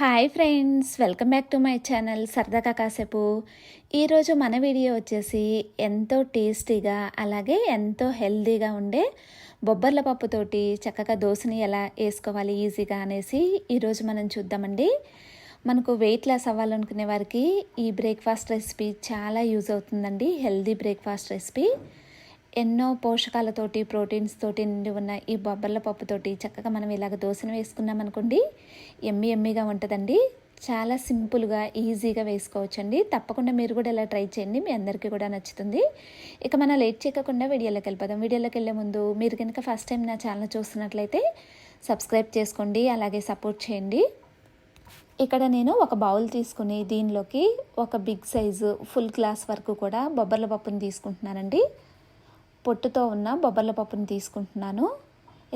Hi friends welcome back to my channel సరదాగా కాసేపు ఈరోజు మన వీడియో వచ్చేసి ఎంతో టేస్టీగా అలాగే ఎంతో హెల్దీగా ఉండే బొబ్బర్ల పప్పుతోటి చక్కగా దోశని ఎలా వేసుకోవాలి ఈజీగా అనేసి ఈరోజు మనం చూద్దామండి. మనకు వెయిట్ లాస్ అవ్వాలనుకునే వారికి ఈ బ్రేక్ఫాస్ట్ రెసిపీ చాలా యూజ్ అవుతుందండి హెల్దీ బ్రేక్ఫాస్ట్ రెసిపీ ఎన్నో పోషకాలతోటి ప్రోటీన్స్ తోటి నిండి ఉన్న ఈ బొబ్బర్ల పప్పుతోటి చక్కగా మనం ఇలాగ దోశను వేసుకున్నాం అనుకోండి ఎమ్మి ఎమ్మిగా ఉంటుందండి. చాలా సింపుల్గా ఈజీగా వేసుకోవచ్చండి. తప్పకుండా మీరు కూడా ఇలా ట్రై చేయండి. మీ అందరికీ కూడా నచ్చుతుంది. ఇక మనం లేట్ చేయకుండా వీడియోలోకి వెళ్ళిపోదాం. వీడియోలోకి వెళ్ళే ముందు మీరు కనుక ఫస్ట్ టైం నా ఛానల్ చూస్తున్నట్లయితే సబ్స్క్రైబ్ చేసుకోండి అలాగే సపోర్ట్ చేయండి. ఇక్కడ నేను ఒక బౌల్ తీసుకుని దీనిలోకి ఒక బిగ్ సైజు ఫుల్ గ్లాస్ వరకు కూడా బొబ్బర్ల పప్పుని తీసుకుంటున్నానండి. పొట్టుతో ఉన్న బొబ్బర్ల పప్పుని తీసుకుంటున్నాను.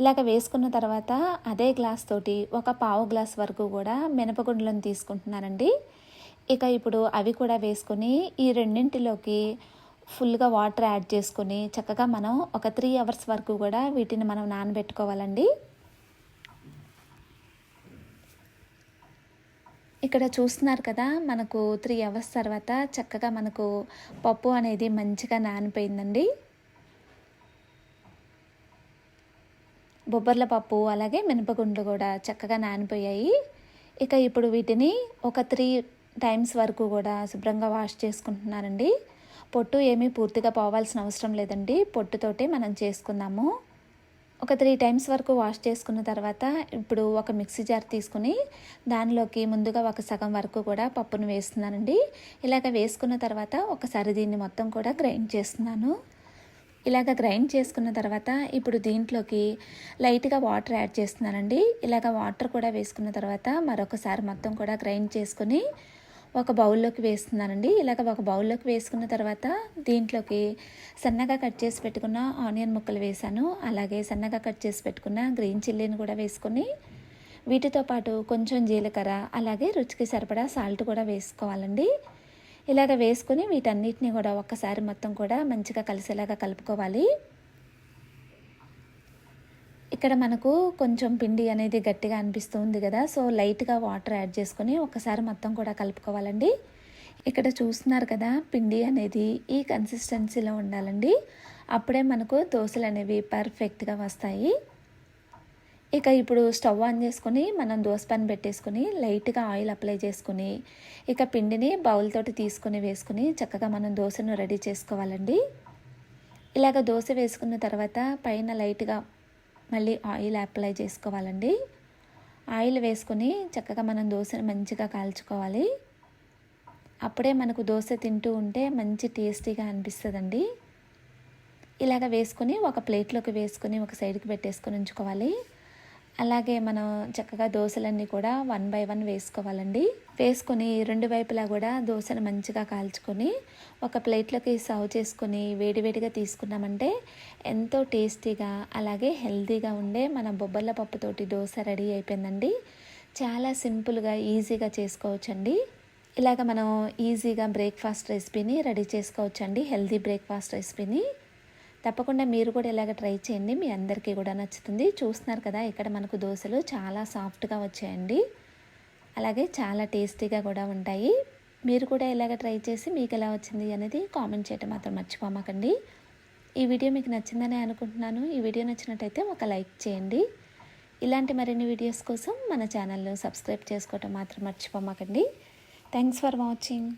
ఇలాగ వేసుకున్న తర్వాత అదే గ్లాస్ తోటి ఒక పావు గ్లాస్ వరకు కూడా మినపగుండ్లను తీసుకుంటున్నానండి. ఇక ఇప్పుడు అవి కూడా వేసుకొని ఈ రెండింటిలోకి ఫుల్గా వాటర్ యాడ్ చేసుకొని చక్కగా మనం ఒక త్రీ అవర్స్ వరకు కూడా వీటిని మనం నానబెట్టుకోవాలండి. ఇక్కడ చూస్తున్నారు కదా మనకు త్రీ అవర్స్ తర్వాత చక్కగా మనకు పప్పు అనేది మంచిగా నానిపోయిందండి. బొబ్బర్ల పప్పు అలాగే మినపగుండ్లు కూడా చక్కగా నానిపోయాయి. ఇక ఇప్పుడు వీటిని ఒక త్రీ టైమ్స్ వరకు కూడా శుభ్రంగా వాష్ చేసుకుంటున్నానండి. పొట్టు ఏమీ పూర్తిగా పోవాల్సిన అవసరం లేదండి. పొట్టుతోటే మనం చేసుకుందాము. ఒక త్రీ టైమ్స్ వరకు వాష్ చేసుకున్న తర్వాత ఇప్పుడు ఒక మిక్సీ జార్ తీసుకుని దానిలోకి ముందుగా ఒక సగం వరకు కూడా పప్పును వేస్తున్నానండి. ఇలాగ వేసుకున్న తర్వాత ఒకసారి దీన్ని మొత్తం కూడా గ్రైండ్ చేస్తున్నాను. ఇలాగ గ్రైండ్ చేసుకున్న తర్వాత ఇప్పుడు దీంట్లోకి లైట్గా వాటర్ యాడ్ చేస్తున్నానండి. ఇలాగ వాటర్ కూడా వేసుకున్న తర్వాత మరొకసారి మొత్తం కూడా గ్రైండ్ చేసుకుని ఒక బౌల్లోకి వేస్తున్నానండి. ఇలాగ ఒక బౌల్లోకి వేసుకున్న తర్వాత దీంట్లోకి సన్నగా కట్ చేసి పెట్టుకున్న ఆనియన్ ముక్కలు వేసాను అలాగే సన్నగా కట్ చేసి పెట్టుకున్న గ్రీన్ చిల్లీని కూడా వేసుకొని వీటితో పాటు కొంచెం జీలకర్ర అలాగే రుచికి సరిపడా సాల్ట్ కూడా వేసుకోవాలండి. ఇలాగ వేసుకొని వీటన్నిటిని కూడా ఒక్కసారి మొత్తం కూడా మంచిగా కలిసేలాగా కలుపుకోవాలి. ఇక్కడ మనకు కొంచెం పిండి అనేది గట్టిగా అనిపిస్తుంది కదా సో లైట్గా వాటర్ యాడ్ చేసుకొని ఒకసారి మొత్తం కూడా కలుపుకోవాలండి. ఇక్కడ చూస్తున్నారు కదా పిండి అనేది ఈ కన్సిస్టెన్సీలో ఉండాలండి. అప్పుడే మనకు దోశలు అనేవి పర్ఫెక్ట్గా వస్తాయి. ఇక ఇప్పుడు స్టవ్ ఆన్ చేసుకొని మనం దోశ పని పెట్టేసుకొని లైట్గా ఆయిల్ అప్లై చేసుకుని ఇక పిండిని బౌల్ తోటి తీసుకొని వేసుకుని చక్కగా మనం దోశను రెడీ చేసుకోవాలండి. ఇలాగ దోశ వేసుకున్న తర్వాత పైన లైట్గా మళ్ళీ ఆయిల్ అప్లై చేసుకోవాలండి. ఆయిల్ వేసుకొని చక్కగా మనం దోశను మంచిగా కాల్చుకోవాలి. అప్పుడే మనకు దోశ తింటూ ఉంటే మంచి టేస్టీగా అనిపిస్తుందండి. ఇలాగ వేసుకుని ఒక ప్లేట్లోకి వేసుకొని ఒక సైడ్కి పెట్టేసుకొని ఉంచుకోవాలి. అలాగే మనం చక్కగా దోశలన్నీ కూడా వన్ బై వన్ వేసుకోవాలండి. వేసుకొని రెండు వైపులా కూడా దోశను మంచిగా కాల్చుకొని ఒక ప్లేట్లోకి సర్వ్ చేసుకొని వేడివేడిగా తీసుకున్నామంటే ఎంతో టేస్టీగా అలాగే హెల్తీగా ఉండే మన బొబ్బర్ల పప్పుతోటి దోశ రెడీ అయిపోయిందండి. చాలా సింపుల్గా ఈజీగా చేసుకోవచ్చండి. ఇలాగ మనం ఈజీగా బ్రేక్ఫాస్ట్ రెసిపీని రెడీ చేసుకోవచ్చండి హెల్తీ బ్రేక్ఫాస్ట్ రెసిపీని. తప్పకుండా మీరు కూడా ఇలాగ ట్రై చేయండి. మీ అందరికీ కూడా నచ్చుతుంది. చూస్తున్నారు కదా ఇక్కడ మనకు దోశలు చాలా సాఫ్ట్గా వచ్చాయండి. అలాగే చాలా టేస్టీగా కూడా ఉంటాయి. మీరు కూడా ఇలాగ ట్రై చేసి మీకు ఎలా వచ్చింది అనేది కామెంట్ చేయటం మాత్రం మర్చిపోమాకండి. ఈ వీడియో మీకు నచ్చిందని అనుకుంటున్నాను. ఈ వీడియో నచ్చినట్టయితే ఒక లైక్ చేయండి. ఇలాంటి మరిన్ని వీడియోస్ కోసం మన ఛానల్ను సబ్స్క్రైబ్ చేసుకోవటం మాత్రం మర్చిపోమాకండి. Thanks for watching.